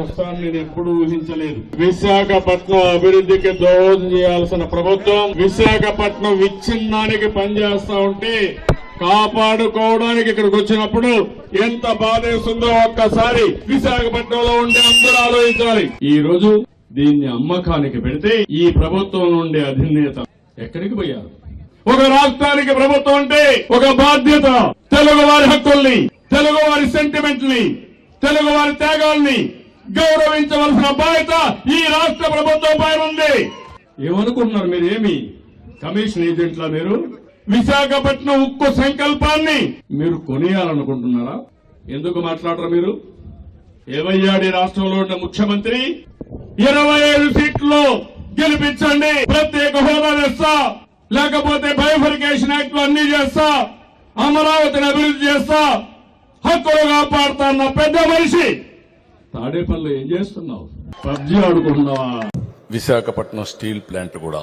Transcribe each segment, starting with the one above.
వస్తానని నేను ఎప్పుడు ఊహించలేదు. విశాఖపట్నం అభివృద్ధికి దోహదం చేయాల్సిన ప్రభుత్వం విశాఖపట్నం విచ్ఛిన్నానికి పనిచేస్తా ఉంటే కాపాడుకోవడానికి ఇక్కడికి వచ్చినప్పుడు ఎంత బాధేస్తుందో ఒక్కసారి విశాఖపట్నంలో ఉండే అందరూ ఆలోచించాలి. ఈ రోజు దీన్ని అమ్మకానికి పెడితే ఈ ప్రభుత్వం నుండి అధినేత ఎక్కడికి పోయారు? ఒక రాష్ట్రానికి ప్రభుత్వం అంటే ఒక బాధ్యత. తెలుగు వారి హక్కుల్ని తెలుగు వారి సెంటిమెంట్ని తెలుగు వారి త్యాగాల్ని గౌరవించవలసిన బాధ్యత ఈ రాష్ట్ర ప్రభుత్వం పైన ఉంది. ఏమనుకుంటున్నారు మీరు ఏమి? కమిషన్ ఏజెంట్లా మీరు? విశాఖపట్నం ఉక్కు సంకల్పాన్ని. మీరు కొనియాలనుకుంటున్నారా? ఎందుకు మాట్లాడరు మీరు? ఏమయ్యాడు ఈ రాష్ట్రంలో ఉన్న ముఖ్యమంత్రి? ఇరవై ఐదు సీట్లు గెలిపించండి. ప్రత్యేక హోదా తెస్తా. లేకపోతే బయోఫికేషన్ యాక్ట్లో అన్ని చేస్తా. అమరావతిని అభివృద్ధి చేస్తా. హక్కులు కాపాడుతా అన్న పెద్ద మనిషి. తాడేపల్లి ఏం చేస్తున్నావు? పబ్జి ఆడుకుంటున్నావా? విశాఖపట్నం స్టీల్ ప్లాంట్ కూడా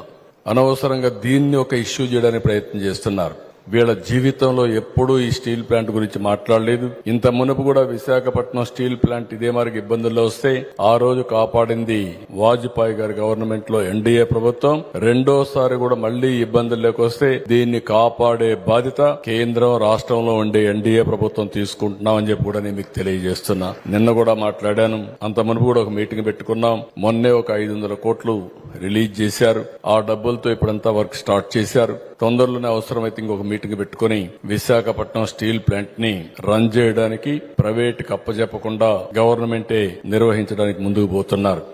అనవసరంగా దీన్ని ఒక ఇష్యూ చేయడానికి ప్రయత్నం చేస్తున్నారు. వీళ్ళ జీవితంలో ఎప్పుడూ ఈ స్టీల్ ప్లాంట్ గురించి మాట్లాడలేదు. ఇంత మునుపు కూడా విశాఖపట్నం స్టీల్ ప్లాంట్ ఇదే మరికి ఇబ్బందుల్లో వస్తే ఆ రోజు కాపాడింది వాజ్పేయి గారి గవర్నమెంట్లో ఎన్డీఏ ప్రభుత్వం. రెండోసారి కూడా మళ్ళీ ఇబ్బందుల్లోకి వస్తే దీన్ని కాపాడే బాధ్యత కేంద్రం రాష్ట్రంలో ఉండే ఎన్డీఏ ప్రభుత్వం తీసుకుంటున్నామని చెప్పి కూడా నేను మీకు తెలియజేస్తున్నా. నిన్న కూడా మాట్లాడాను. అంత మునుపు కూడా ఒక మీటింగ్ పెట్టుకున్నాం. మొన్నే ఒక ఐదు వందల కోట్లు రిలీజ్ చేశారు. ఆ డబ్బులతో ఇప్పుడంతా వర్క్ స్టార్ట్ చేశారు. తొందరలోనే అవసరమైతే ఇంకొక మీటింగ్ పెట్టుకుని విశాఖపట్నం స్టీల్ ప్లాంట్ని రన్ చేయడానికి ప్రైవేట్ కప్పజెప్పకుండా గవర్నమెంటే నిర్వహించడానికి ముందుకు పోతున్నారు.